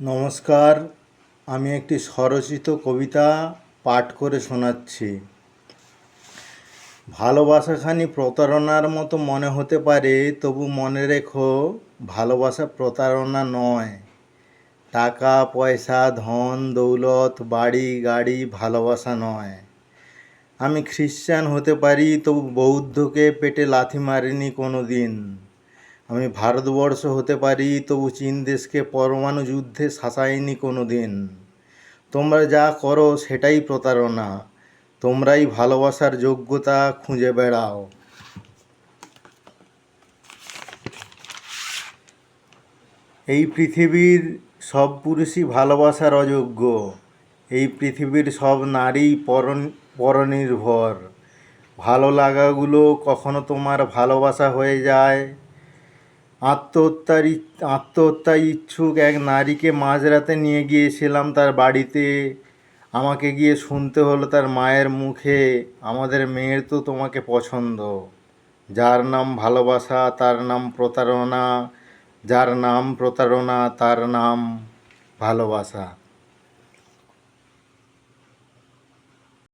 নমস্কার, আমি একটি স্বরচিত কবিতা পাঠ করে শোনাচ্ছি। ভালোবাসাখানি প্রতারণার মতো মনে হতে পারে, তবু মনে রেখো, ভালোবাসা প্রতারণা নয়। টাকা, পয়সা, ধন, দৌলত, বাড়ি, গাড়ি, ভালোবাসা নয়। আমি খ্রিশ্চান হতে পারি, তবু বৌদ্ধকে পেটে লাথি মারিনি কোনো দিন আমি ভারতবর্ষ হতে পারি, তবু চীন দেশকে পরমাণু যুদ্ধে শাসায়নি কোনো দিন তোমরা যা করো সেটাই প্রতারণা। তোমরাই ভালোবাসার যোগ্যতা খুঁজে বেড়াও। এই পৃথিবীর সব পুরুষই ভালোবাসার অযোগ্য। এই পৃথিবীর সব নারী পর পরনির্ভর। ভালো লাগাগুলো কখনো তোমার ভালোবাসা হয়ে যায় আত্মহত্যার আত্মহত্যা ইচ্ছুক এক নারীকে মাঝরাতে নিয়ে গিয়েছিলাম তার বাড়িতে। আমাকে গিয়ে শুনতে হলো তার মায়ের মুখে, আমাদের মেয়ের তো তোমাকে পছন্দ। যার নাম ভালোবাসা, তার নাম প্রতারণা, যার নাম প্রতারণা, তার নাম ভালোবাসা।